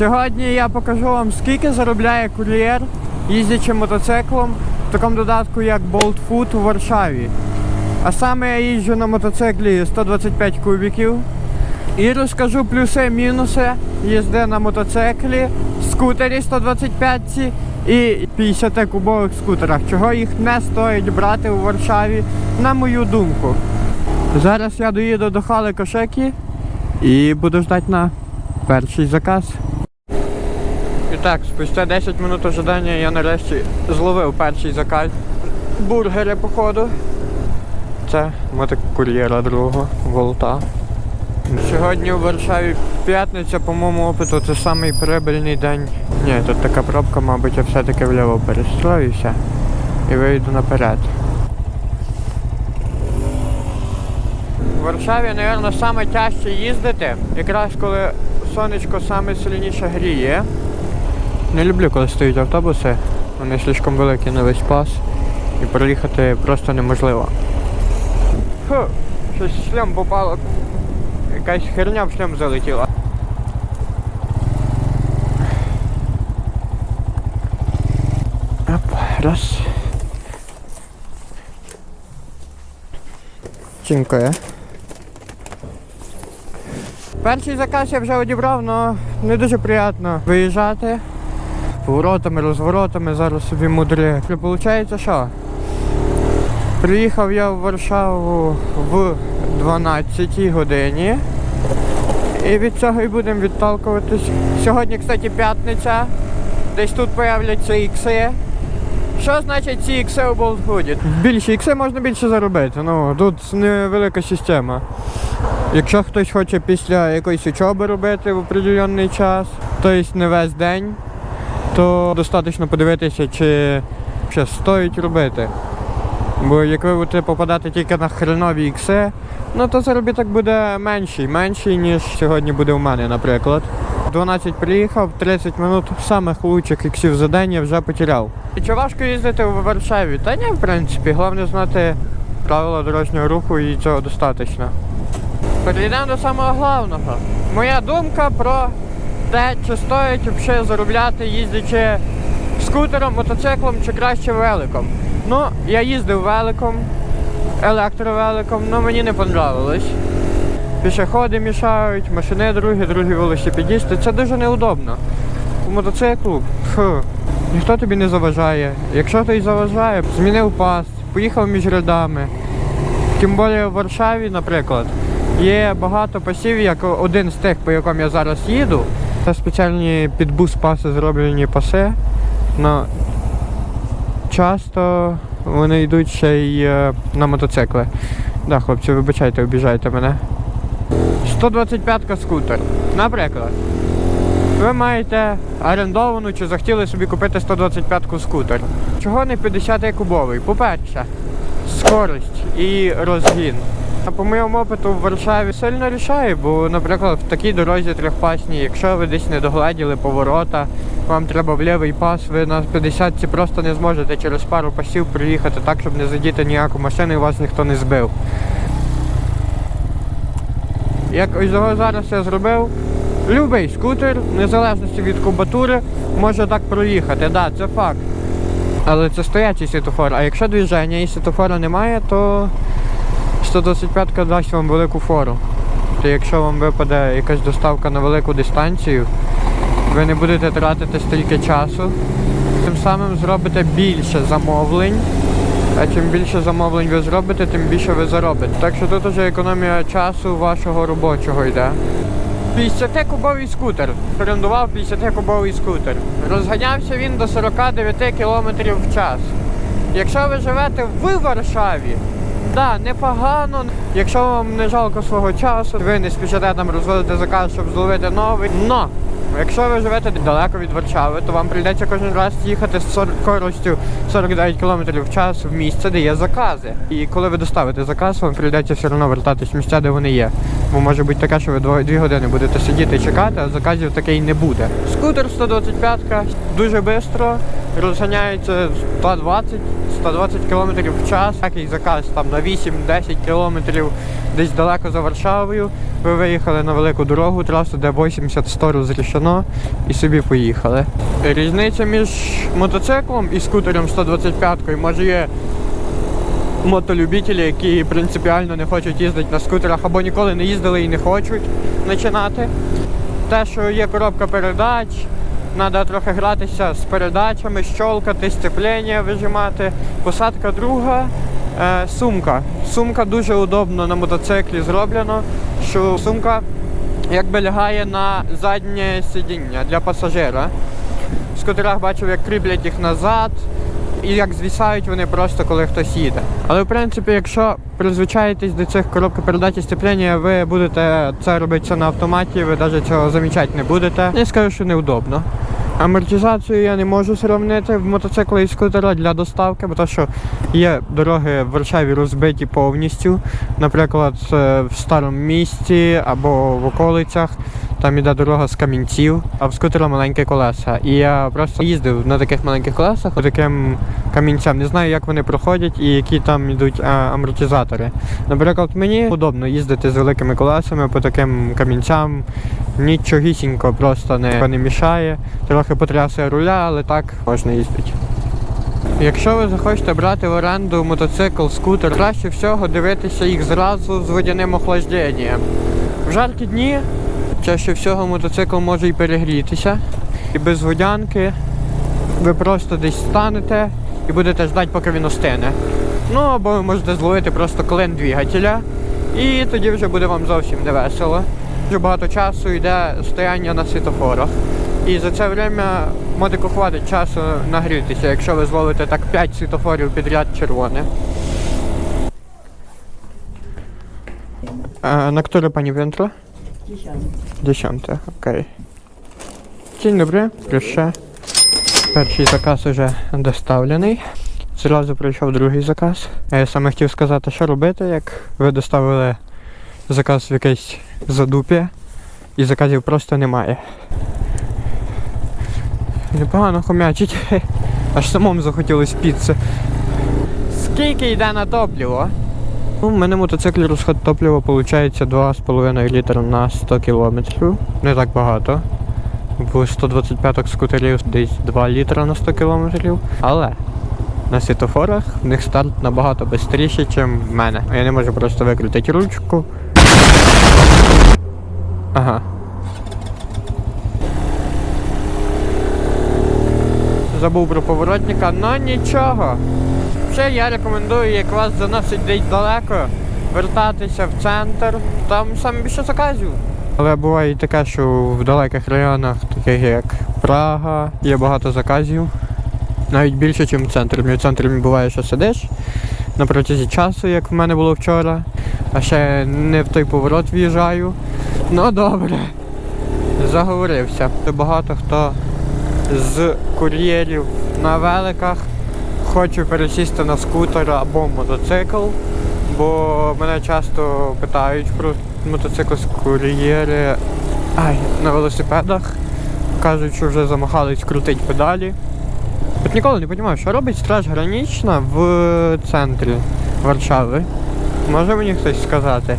Сьогодні я покажу вам, скільки заробляє кур'єр, їздячи мотоциклом в такому додатку, як Bolt Food у Варшаві. А саме я їжджу на мотоциклі 125 кубіків. І розкажу плюси-мінуси їзди на мотоциклі, скутері 125 і 50 кубових скутерах. Чого їх не стоїть брати у Варшаві, на мою думку. Зараз я доїду до хали Кошекі і буду ждати на перший заказ. Так, спустя 10 минут ожидання я нарешті зловив перший заказ. Бургери, походу. Це мотокур'єра другого волта. Сьогодні у Варшаві п'ятниця, по моєму опиту, це самий прибильний день. Ні, тут така пробка, мабуть, я все-таки вліво перестроюся і вийду наперед. У Варшаві, мабуть, саме тяжче їздити, якраз коли сонечко саме сильніше гріє. Не люблю, коли стоять автобуси, вони слишком великі на весь пас і проїхати просто неможливо. Фу, щось в шлем попало. Якась херня в шлем залетіла. Оп, раз. Дякую. Перший заказ я вже одібрав, але не дуже приємно виїжджати поворотами, розворотами, зараз собі мудрі. Виходить, що? Приїхав я в Варшаву в 12 годині. І від цього і будемо відталкуватись. Сьогодні, кстати, п'ятниця. Десь тут появляться ікси. Що значить ці ікси у Болтфуді? Більше ікси можна більше заробити. Ну, тут невелика система. Якщо хтось хоче після якоїсь учоби робити в определенний час, тобто не весь день, то достатньо подивитися, чи ще стоїть робити. Бо як ви будете попадати тільки на хренові ікси, ну то заробіток буде менший, менший, ніж сьогодні буде у мене, наприклад. 12 приїхав, 30 минут самих лучших іксів за день я вже потеряв. І чи важко їздити в Варшаві? Та ні, в принципі, головне знати правила дорожнього руху і цього достатньо. Перейдемо до самого головного. Моя думка про те, чи стоїть взагалі заробляти, їздячи скутером, мотоциклом чи краще великом. Ну, я їздив великом, електровеликом, але мені не понравилось. Пішоходи мішають, машини другі, другі велосипедісти. Це дуже неудобно. У мотоциклу фу, ніхто тобі не заважає. Якщо хтось заважає, змінив пас, поїхав між рядами. Тим більше в Варшаві, наприклад, є багато пасів, як один з тих, по якому я зараз їду. Це спеціальні під бус паси зроблені паси. Но часто вони йдуть ще й е, на мотоцикли. Да, хлопці, вибачайте, обіжайте мене. 125-ка скутер. Наприклад, ви маєте орендовану чи захотіли собі купити 125-ку скутер. Чого не 50-кубовий? По-перше, скорость і розгін. А по моєму опиту в Варшаві сильно рішає, бо, наприклад, в такій дорозі трьохпасній, якщо ви десь не догледіли поворота, вам треба в лівий пас, ви на 50-ці просто не зможете через пару пасів приїхати так, щоб не задіти ніяку машину і вас ніхто не збив. Як ось його зараз я зробив, любий скутер, в незалежності від кубатури, може так проїхати. Так, да, це факт. Але це стоячий світофор. А якщо движення і світофора немає, то 125 дасть вам велику фору. То якщо вам випаде якась доставка на велику дистанцію, ви не будете тратити стільки часу. Тим самим зробите більше замовлень. А чим більше замовлень ви зробите, тим більше ви заробите. Так що тут вже економія часу вашого робочого йде. 50-кубовий скутер. Орендував 50-кубовий скутер. Розганявся він до 49 км в час. Якщо ви живете в Варшаві, да, непогано. Якщо вам не жалко свого часу, ви не спішите там розводити заказ, щоб зловити новий. Но якщо ви живете далеко від Варшави, то вам прийдеться кожен раз їхати з сор- скоростю 49 км в час в місце, де є закази. І коли ви доставите заказ, вам прийдеться все одно вертатись в місця, де вони є. Бо може бути таке, що ви 2 години будете сидіти і чекати, а заказів таке й не буде. Скутер 125 дуже швидко, розганяється 120 120 км в час. Такий заказ там на 8-10 км десь далеко за Варшавою. Ви виїхали на велику дорогу, трасу, де 80-100 розрішено, і собі поїхали. Різниця між мотоциклом і скутером 125-кою може є мотолюбителі, які принципіально не хочуть їздити на скутерах або ніколи не їздили і не хочуть починати. Те, що є коробка передач, треба трохи гратися з передачами, щолкати, сцеплення вижимати. Посадка друга. Е, сумка. Сумка дуже удобно на мотоциклі зроблено, що сумка якби лягає на заднє сидіння для пасажира. В скутерах бачив, як кріплять їх назад, і як звісають вони просто, коли хтось їде. Але в принципі, якщо призвичаєтесь до цих коробки передачі степлення, ви будете це робити на автоматі, ви навіть цього замічати не будете. Я скажу, що неудобно. Амортизацію я не можу сравнити в мотоцикла і скутера для доставки, бо то, що є дороги в Варшаві розбиті повністю. Наприклад, е, в старому місті або в околицях. Там іде дорога з камінців, а в скутера маленькі колеса. І я просто їздив на таких маленьких колесах, по таким камінцям. Не знаю, як вони проходять і які там йдуть а, амортизатори. Наприклад, мені удобно їздити з великими колесами по таким камінцям. Нічогісінько просто не, не мішає. Трохи потрясує руля, але так можна їздити. Якщо ви захочете брати в оренду мотоцикл, скутер, краще всього дивитися їх зразу з водяним охлажденням. В жаркі дні чаще всього мотоцикл може і перегрітися. І без водянки ви просто десь станете і будете ждати, поки він остине. Ну або ви можете зловити просто клин двигателя, і тоді вже буде вам зовсім не весело. Дуже багато часу йде стояння на світофорах. І за це время мотику хватить часу нагрітися, якщо ви зловите так 5 світофорів підряд червоне. А, на które pani wędro? Dziesiąte, okej. Dzień dobry, proszę. Перший заказ уже доставлений. Зразу прийшов другий заказ. Я саме хотів сказати, що робити, як ви доставили заказ в якесь задупі і заказів просто немає. Непогано хомячить. Аж самому захотілось піци. Скільки йде на топливо? Ну, У мене мотоциклі розход топлива виходить 2,5 літра на 100 кілометрів. Не так багато. В 125 скутерів десь 2 літра на 100 кілометрів. Але на світофорах в них старт набагато швидше, ніж в мене. Я не можу просто викрутити ручку. Ага. Забув про поворотника, но нічого. Ще я рекомендую, як вас заносить десь далеко, вертатися в центр, там саме більше заказів. Але буває і таке, що в далеких районах, таких як Прага, є багато заказів. Навіть більше, ніж в центрі. В центрі буває, що сидиш на протязі часу, як в мене було вчора, а ще не в той поворот в'їжджаю. Ну добре, заговорився. Багато хто з кур'єрів на великах хочу пересісти на скутер або мотоцикл, бо мене часто питають про мотоцикл з кур'єри на велосипедах. Кажуть, що вже замахались крутить педалі. От ніколи не розумію, що робить страж гранічна в центрі Варшави. Може мені хтось сказати?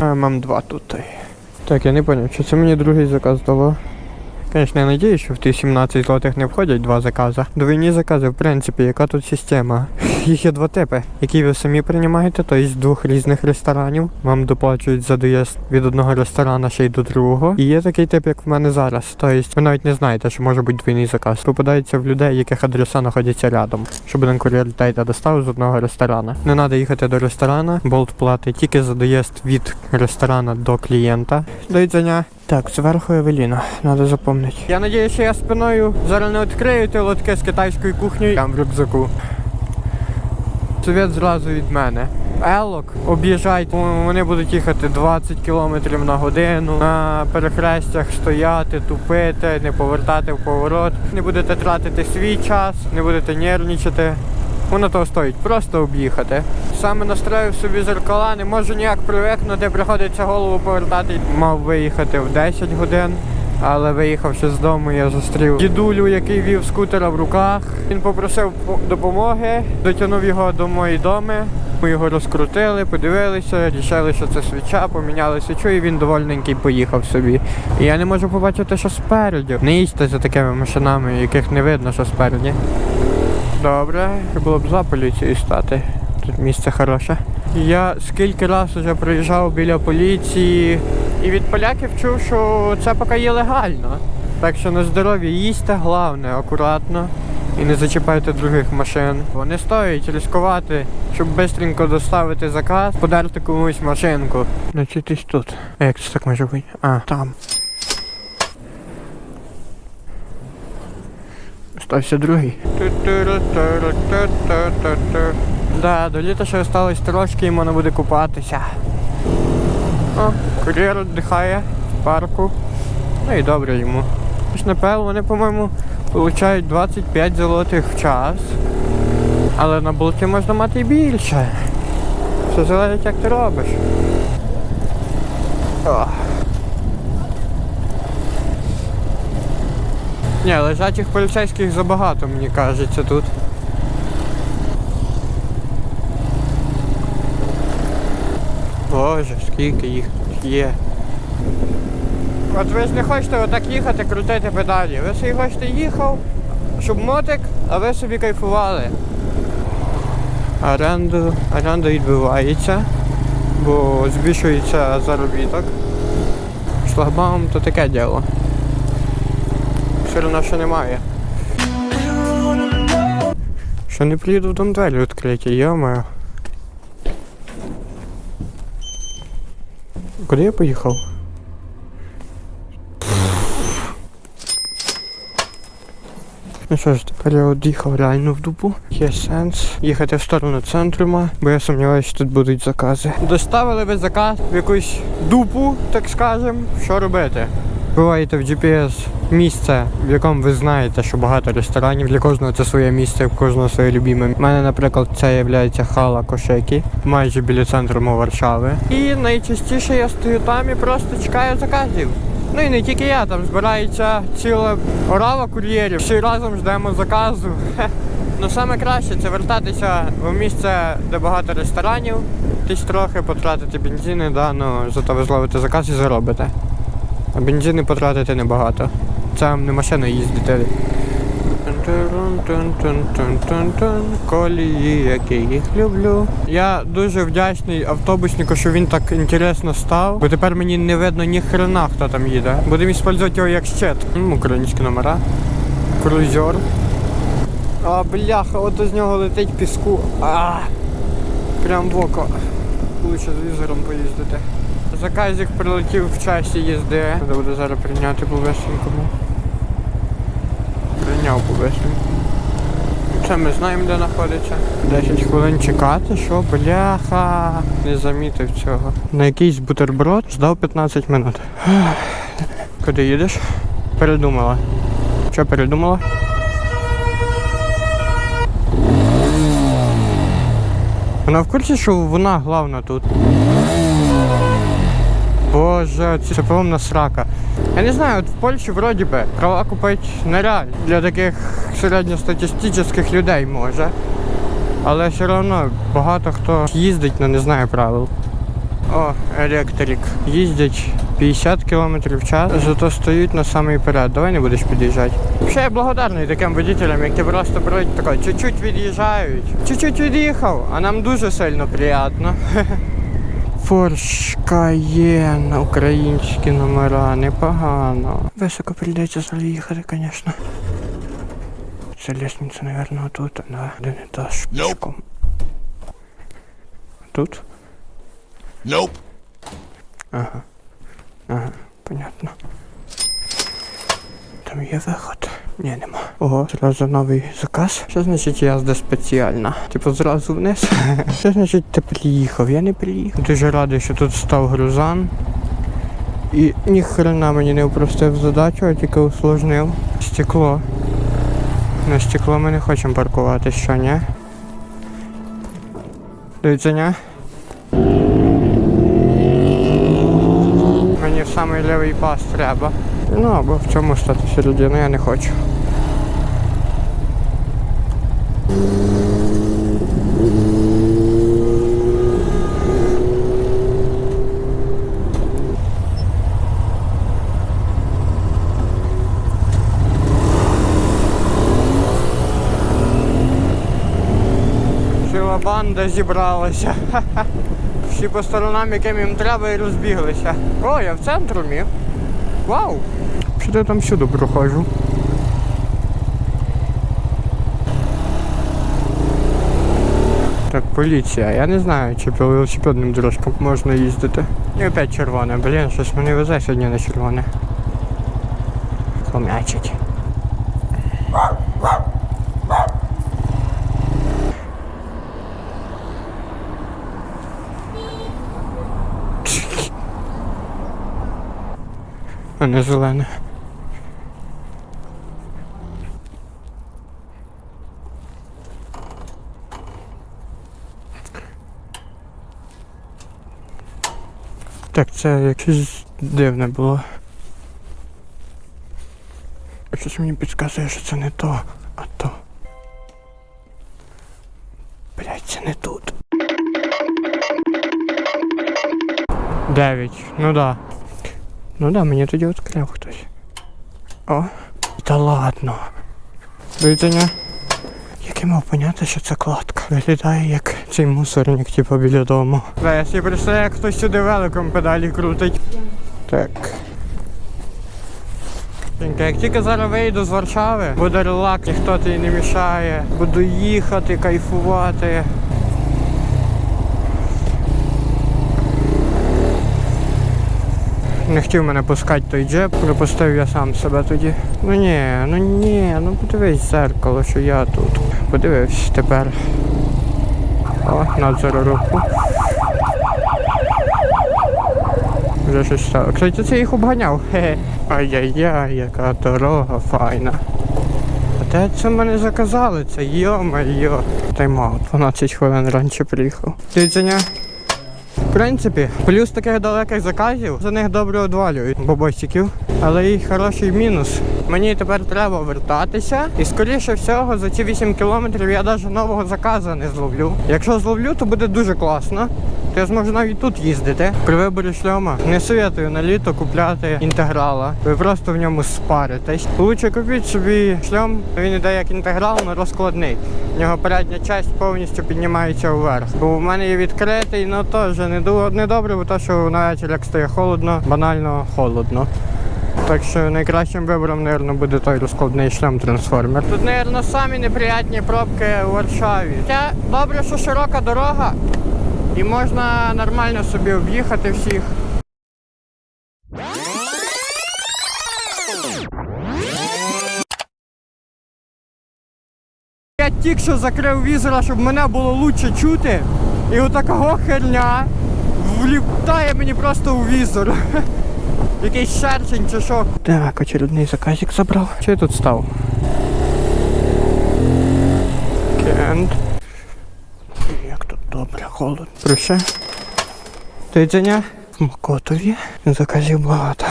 А, мам два тут. Так, я не зрозумів, що це мені другий заказ дало. Звісно, я надіюсь, що в ті 17 злотих не входять два закази. Двойні закази, в принципі, яка тут система? Їх є два типи, які ви самі приймаєте, тобто з двох різних ресторанів. Вам доплачують за доїзд від одного ресторана ще й до другого. І є такий тип, як в мене зараз. Тобто ви навіть не знаєте, що може бути двійний заказ. Попадається в людей, яких адреса знаходяться рядом. Щоб один кур'єр та доставив з одного ресторана. Не треба їхати до ресторана, болт платить тільки за доїзд від ресторана до клієнта. До відзання. Так, зверху Евеліна, треба запомнити. Я надіюся, що я спиною зараз не відкрию ті лотки з китайською кухнею там в рюкзаку. Совет зразу від мене. Елок об'їжджають, вони будуть їхати 20 км на годину, на перехрестях стояти, тупити, не повертати в поворот. Не будете тратити свій час, не будете нервничати. Воно того стоїть, просто об'їхати. Саме настроїв собі зеркала, не можу ніяк привикнути, приходиться голову повертати. Мав виїхати в 10 годин, Але виїхавши з дому, я зустрів дідулю, який вів скутера в руках. Він попросив допомоги, дотягнув його до моєї доми. Ми його розкрутили, подивилися, рішили, що це свіча, поміняли свічу, і він довольненький поїхав собі. І я не можу побачити, що спереді. Не їздьте за такими машинами, яких не видно, що спереді. Добре, було б за поліцією стати. Тут місце хороше. Я скільки раз вже проїжджав біля поліції і від поляків чув, що це поки є легально. Так що на здоров'я їсти головне, акуратно і не зачіпайте других машин. Бо не стоїть ризикувати, щоб швидко доставити заказ, подарити комусь машинку. Значить, тут. А як це так може бути? А, там. Стався другий. Да, до літа ще осталось трошки, і можна буде купатися. О, кур'єр віддихає в парку. Ну і добре йому. Ж напевно, вони, по-моєму, получають 25 золотих в час. Але на болті можна мати і більше. Все залежить, як ти робиш. Ні, лежачих поліцейських забагато, мені кажеться, тут. Боже, скільки їх є. От ви ж не хочете отак їхати, крутити педалі. Ви собі хочете їхав, щоб мотик, а ви собі кайфували. Оренду, оренда відбувається, бо збільшується заробіток. Шлагбаум то таке діло. Все одно ще немає. Що не приїду в дом двері відкриті, йо-моє. Куди я поїхав? Ну що ж, тепер я од'їхав реально в дупу. Є сенс їхати в сторону центру, бо я сумніваюся, що тут будуть закази. Доставили ви заказ в якусь дупу, так скажем. Що робити? Буваєте в GPS місце, в якому ви знаєте, що багато ресторанів. Для кожного це своє місце, в кожного своє любиме. У мене, наприклад, це є хала Кошекі, майже біля центру Варшави. І найчастіше я стою там і просто чекаю заказів. Ну і не тільки я, там збирається ціла орава кур'єрів. Всі разом ждемо заказу. Ну саме краще це вертатися в місце, де багато ресторанів, десь трохи потратити бензини, да, ну зато ви зловите заказ і заробите. А бензини потратити небагато. Це не машина їздити. Колії, які їх люблю. Я дуже вдячний автобуснику, що він так інтересно став, бо тепер мені не видно ні хрена, хто там їде. Будемо використовувати його як щит. Українські номера. Круйзер. А, бляха, от з нього летить піску. А, прям в око. Лучше з візором поїздити. Заказик прилетів в часі їзди. Треба буде зараз прийняти по весенькому. Прийняв по весенькому. Це ми знаємо, де знаходиться. 10 хвилин чекати, що бляха. Не замітив цього. На якийсь бутерброд ждав 15 минут. Куди їдеш? Передумала. Що передумала? Вона в курсі, що вона головна тут. Боже, це повна срака. Я не знаю, от в Польщі вроді би права купити нереально. Для таких середньостатистичних людей може. Але все одно багато хто їздить, але не знає правил. О, електрик. Їздять 50 км в час, зато стоять на самий перед. Давай не будеш під'їжджати. Ще я благодарний таким водителям, які просто беруть тако, чуть-чуть від'їжджають. Чуть-чуть від'їхав, а нам дуже сильно приємно. Форш Каєн, українські номера, непогано. Високо прийдеться заїхати, звісно. Це лестниця, мабуть, тут, да, один етаж пішком. Тут? Nope. Ага. Ага, понятно. Там є виход? Ні, нема. Ого, зразу новий заказ. Що значить язда спеціальна? Типу зразу вниз. Що значить ти приїхав? Я не приїхав. Дуже радий, що тут став грузан. І ніхрена мені не упростив задачу, а тільки усложнив. Стекло. На стекло ми не хочемо паркувати, що ні? Дивіться, ні? Мені в самий лівий пас треба. Ну, або в цьому стати середину я не хочу. Ціла банда зібралася. Всі по сторонам, яким їм треба, і розбіглися. О, я в центру міг. Вау! Що я там всюди проходжу? поліція. Я не знаю, чи по велосипедним дорожкам можна їздити. І опять червоне. Блін, щось мені везе сьогодні на червоне. Хомячить. А не зелене. Так, це якесь дивне було. Щось мені підказує, що це не то, а то. Блять, це не тут. Дев'ять. Ну да. Ну да, мені тоді відкрив хтось. О, та ладно. Видання. Як я мав поняти, що це кладка? Виглядає як цей мусорник, типу, біля дому. Да, я собі представляю, як хтось сюди великом педалі крутить. Так. Як тільки зараз вийду з Варшави, буде релакс, ніхто тобі не мішає. Буду їхати, кайфувати. Не хотів мене пускати той джеб, пропустив я сам себе тоді. Ну ні, ну ні, ну подивись в зеркало, що я тут. Подивився тепер. О, надзор руху. Вже щось стало. Кстати, це їх обганяв. Хе. Ай-яй-яй, яка дорога файна. А де це мене заказали? Це йо-майо. Тайм-аут, 12 хвилин раніше приїхав. Дивіться, в принципі, плюс таких далеких заказів за них добре одвалюють бобосиків. Але і хороший мінус. Мені тепер треба вертатися. І скоріше всього за ці 8 кілометрів я навіть нового заказу не зловлю. Якщо зловлю, то буде дуже класно. То я зможу навіть тут їздити. При виборі шльома не советую на літо купляти інтеграла. Ви просто в ньому спаритесь. Лучше купіть собі шльом, він іде як інтеграл, але розкладний. В нього передня частина повністю піднімається вверх. Бо в мене є відкритий, але теж не, добре, бо то, що на вечір як стає холодно, банально холодно. Так що найкращим вибором, мабуть, буде той розкладний шлем трансформер. Тут, мабуть, самі неприятні пробки у Варшаві. Хоча добре, що широка дорога, і можна нормально собі об'їхати всіх. Я тільки що закрив візора, щоб мене було лучше чути. І отакого херня влітає мені просто у візор. Якийсь шершень чи що. Так, очередний заказик забрав. Чи я тут став? Кент. Як тут добре, холодно. Проще. Тидзеня. В Макотові. Заказів багато.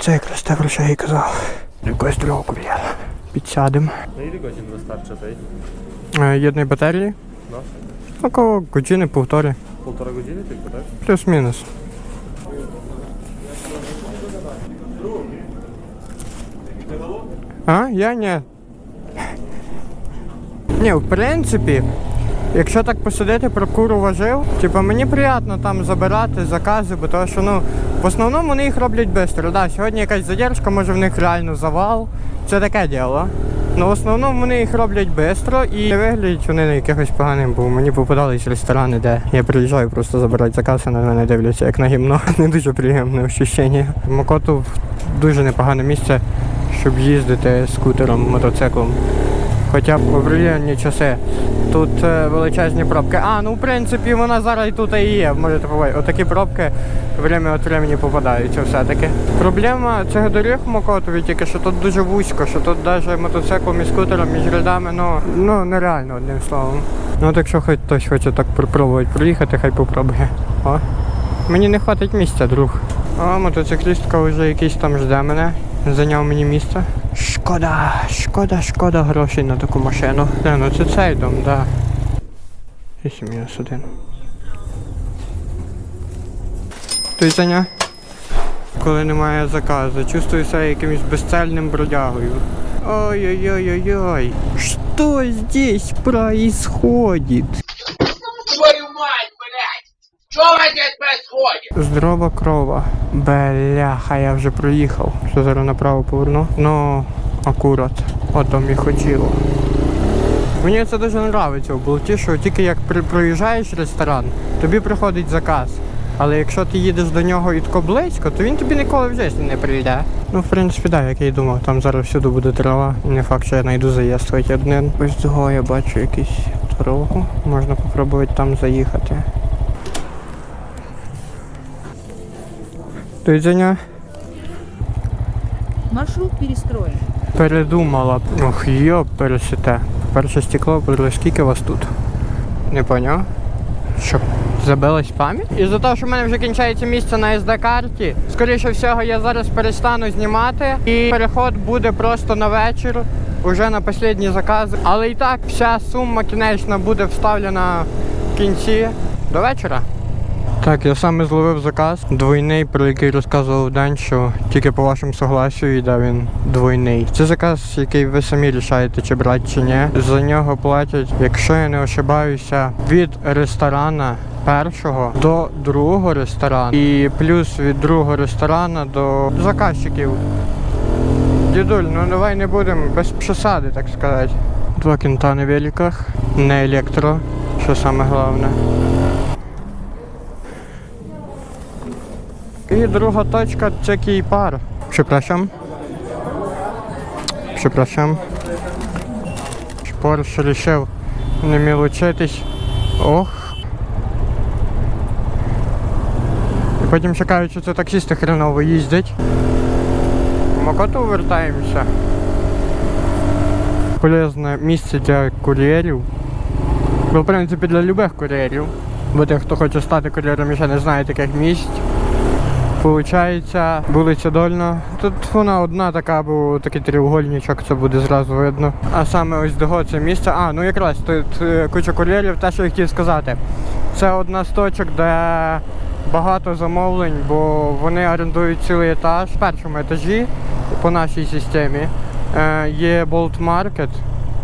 Це якраз те, про що я і казав. Якось другого кур'єра. Підсядемо. Ile godzin wystarczy? Е, Єдної батареї. No, Около години півтори. półtora godziny tylko, tak? Плюс-мінус. А, я ні. Ні, в принципі, якщо так посидити, про куру важив, типу мені приємно там забирати закази, бо то, що ну, в основному вони їх роблять швидко. Да, сьогодні якась задержка, може в них реально завал. Це таке діло. Ну, в основному вони їх роблять швидко і не виглядять вони на якихось поганим, бо мені попадались ресторани, де я приїжджаю просто забирати заказ, а на мене дивляться як на гімно. Не дуже приємне ощущення. Макоту дуже непогане місце, щоб їздити скутером, мотоциклом. Хоча б в определенні часи. Тут е, величезні пробки. А, ну в принципі вона зараз і тут і є. Можете побачити. Отакі пробки время від времени попадаються все-таки. Проблема цих доріг в Мокотові тільки, що тут дуже вузько, що тут навіть мотоциклом і скутером між рядами, ну, ну нереально одним словом. Ну от якщо хоч хтось хоче так попробувати проїхати, хай попробує. О. Мені не хватить місця, друг. О, мотоциклістка вже якийсь там жде мене. Зайняв мені місце. Шкода, шкода, шкода грошей на таку машину. Не, ну це цей дом, да. 8 мінус 1. Той Саня? Коли немає заказу, чувствую себе якимось безцельним бродягою. Ой-ой-ой-ой-ой. Что здесь происходит? Здорова крова. Бляха, я вже проїхав. Що зараз направо поверну? Ну, акурат. Отом і хотіло. Мені це дуже подобається в болті, що тільки як проїжджаєш ресторан, тобі приходить заказ. Але якщо ти їдеш до нього і тако близько, то він тобі ніколи в житті не прийде. Ну, в принципі, так, як я й думав, там зараз всюди буде трава. Не факт, що я знайду заїзд хоч один. Ось цього я бачу якусь дорогу. Можна попробувати там заїхати. Ти Женя? Маршрут перестроен. Передумала. Ох, йоп, пересите. Перше стекло, скільки вас тут? Не поняв? Що, забилась пам'ять? І за того, що в мене вже кінчається місце на SD-карті, скоріше всього, я зараз перестану знімати і переход буде просто на вечір, уже на останні закази. Але і так вся сума кінечна буде вставлена в кінці до вечора. Так, я саме зловив заказ двойний, про який розказував Дань, що тільки по вашому согласію йде він двойний. Це заказ, який ви самі рішаєте, чи брати чи ні. За нього платять, якщо я не ошибаюся, від ресторана першого до другого ресторану. І плюс від другого ресторана до заказчиків. Дідуль, ну давай не будемо без присади, так сказати. Два кінта на великах, не електро, що саме головне. І друга точка це Київпар. Przepraszam. Przepraszam. Порш рішив не мілочитись. Ох. І потім чекають, що це таксісти хреново їздять. Макоту вертаємося. Полезне місце для кур'єрів. В принципі, для любих кур'єрів. Бо тих, хто хоче стати кур'єром ще не знає таких місць. Получається, вулиця Дольна. Тут вона одна така, бо такий треугольничок, це буде зразу видно. А саме ось дого це місце. А, ну якраз тут е, куча кур'єрів, те, що я хотів сказати. Це одна з точок, де багато замовлень, бо вони орендують цілий етаж. В першому етажі по нашій системі е, є Bolt Market,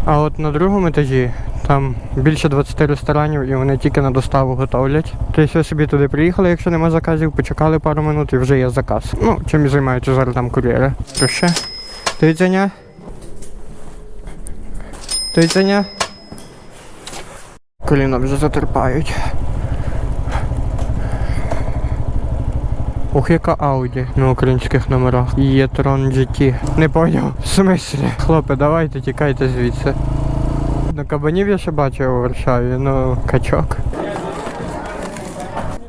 а от на другому етажі там більше 20 ресторанів і вони тільки на доставу готовлять. Тобто ви собі туди приїхали, якщо нема заказів, почекали пару минут і вже є заказ. Ну, чим і займаються зараз там кур'єри. Проще. Тицяня. Тицяня. Коліна вже затерпають. Ох, яка Ауді на українських номерах. Є Трон GT. Не поняв. В смислі? Хлопе, давайте тікайте звідси. На кабанів я ще бачив у Варшаві, ну качок.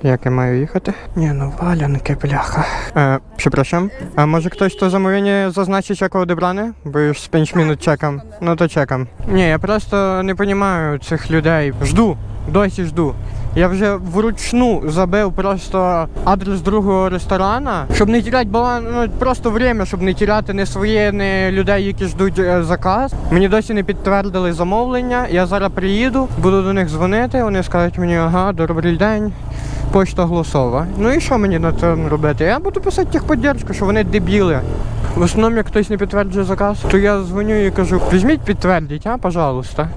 Як я маю їхати? Ні, ну валянки, бляха. Е, przepraszam. А може хтось то замовлення зазначить, як одебране? Бо я ж з 5 минут чекам. Ну то чекам. Ні, я просто не розумію цих людей. Жду, досі жду. Я вже вручну забив просто адрес другого ресторана, щоб не тіряти баланс, ну просто время, щоб не тіряти не своє, не людей, які ждуть е, заказ. Мені досі не підтвердили замовлення. Я зараз приїду, буду до них дзвонити. Вони скажуть мені, ага, добрий день. Почта голосова. Ну і що мені на це робити? Я буду писати техподдержку, що вони дебіли. В основному, як хтось не підтверджує заказ, то я дзвоню і кажу, візьміть підтвердіть, а, пожалуйста.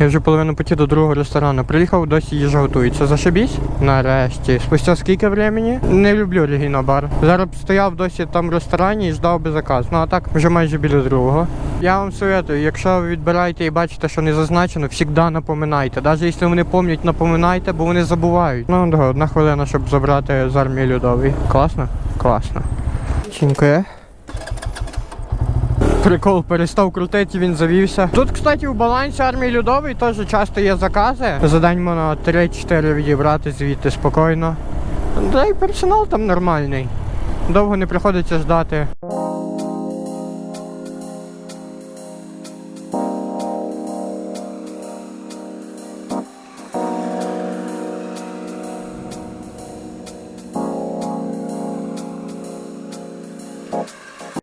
Я вже половину путі до другого ресторану. Приїхав, досі їжа готується. Зашибісь? Нарешті. Спустя скільки времени? Не люблю Регіно бар. Зараз б стояв досі там в ресторані і ждав би заказ. Ну а так вже майже біля другого. Я вам советую, якщо ви відбираєте і бачите, що не зазначено, завжди напоминайте. Навіть якщо вони пам'ятають, напоминайте, бо вони забувають. Ну одна хвилина, щоб забрати з армії Людовий. Класно? Класно. Дякую. Прикол перестав крутити, він завівся. Тут, кстати, у балансі армії Людовий теж часто є закази. За день можна 3-4 відібрати звідти спокійно. Та й персонал там нормальний. Довго не приходиться ждати.